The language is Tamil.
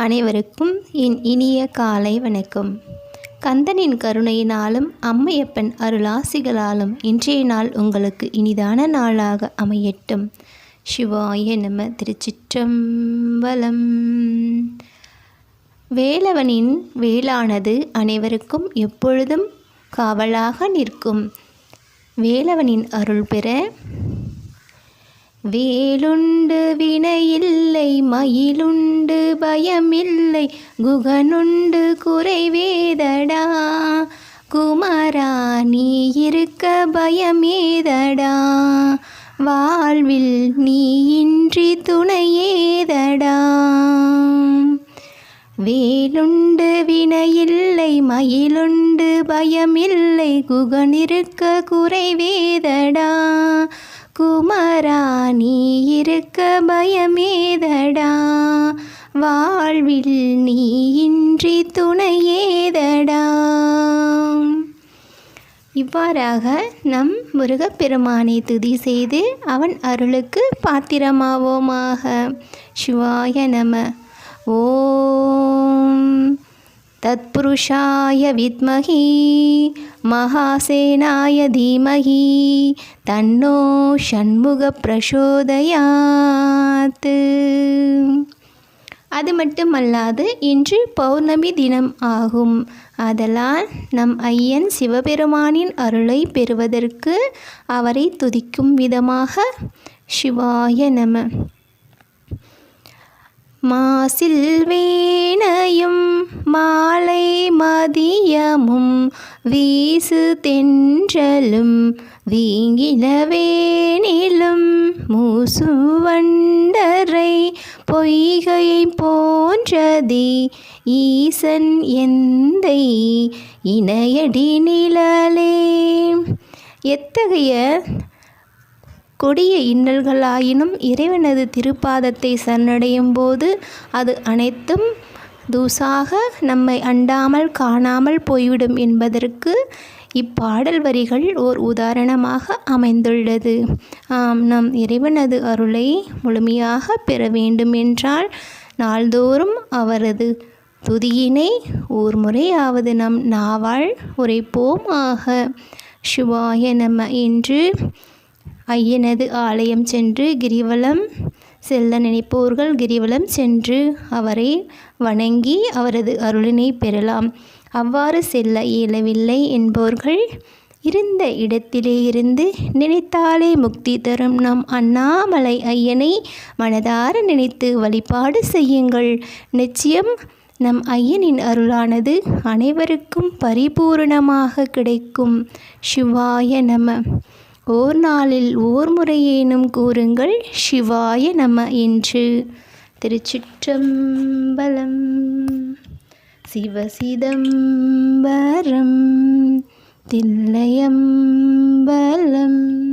அனைவருக்கும் என் இனிய காலை வணக்கம். கந்தனின் கருணையினாலும் அம்மையப்பன் அருளாசிகளாலும் இன்றைய நாள் உங்களுக்கு இனிதான நாளாக அமையட்டும். சிவாய நம திருச்சிற்றம்பலம். வேலவனின் வேளானது அனைவருக்கும் எப்பொழுதும் காவலாக நிற்கும். வேலவனின் அருள் பெற வேலுண்டு வினையில்லை மயிலுண்டு பயமில்லை குகனுண்டு குறைவேதடா. குமரா நீ இருக்க பயமேதடா. வாழ்வில் நீ இன்றி துணையேதடா. வேலுண்டு வினையில்லை மயிலுண்டு பயமில்லை குகனிருக்க குறைவேதடா. குமரா நீ இருக்க பயமேதடா. வாழ்வில் நீ இன்றி துணையேதடா. இவ்வாறாக நம் முருகப்பெருமானை துதி செய்து அவன் அருளுக்கு பாத்திரமாவோமாக. சிவாய நம. ஓம். புருஷாய வித்மகி மகாசேனாய தீமகி தன்னோ ஷண்முக பிரசோதயாத்து அது மட்டுமல்லாது இன்று பௌர்ணமி தினம் ஆகும். அதலால் நம் ஐயன் சிவபெருமானின் அருளை பெறுவதற்கு அவரை துதிக்கும் விதமாக சிவாய நம. மாசில் வேணையும் மாலை மதியமும் வீசு தென்றலும் வீங்கிலவேனிலும் மூசுவண்டரை பொய்கை போன்றதி ஈசன் எந்தை இணையடி நிழலே. எத்தகைய கொடிய இன்னல்களாயினும் இறைவனது திருப்பாதத்தை சரணடையும் போது அது அனைத்தும் தூசாக நம்மை அண்டாமல் காணாமல் போய்விடும் என்பதற்கு இப்பாடல் வரிகள் ஓர் உதாரணமாக அமைந்துள்ளது. ஆம் நம் இறைவனது அருளை முழுமையாக பெற வேண்டுமென்றால் நாள்தோறும் அவரது துதியினை ஓர் முறையாவது நம் நாவால் உரைப்போம் ஆக சிவாய நம என்று ஐயனது ஆலயம் சென்று கிரிவலம் செல்ல நினைப்போர்கள் கிரிவலம் சென்று அவரை வணங்கி அவரது அருளினை பெறலாம். அவ்வாறு செல்ல இயலவில்லை என்பவர்கள் இருந்த இடத்திலே இருந்து நினைத்தாலே முக்தி தரும். நம் அண்ணாமலை ஐயனை மனதார நினைத்து வழிபாடு செய்யுங்கள். நிச்சயம் நம் ஐயனின் அருளானது அனைவருக்கும் பரிபூரணமாக கிடைக்கும். சிவாய நம. ஓர் நாளில் ஓர் முறையேனும் கூறுங்கள் சிவாய நம என்று. திருச்சிற்றம்பலம். சிவசிதம்பரம். தில்லையம்பலம்.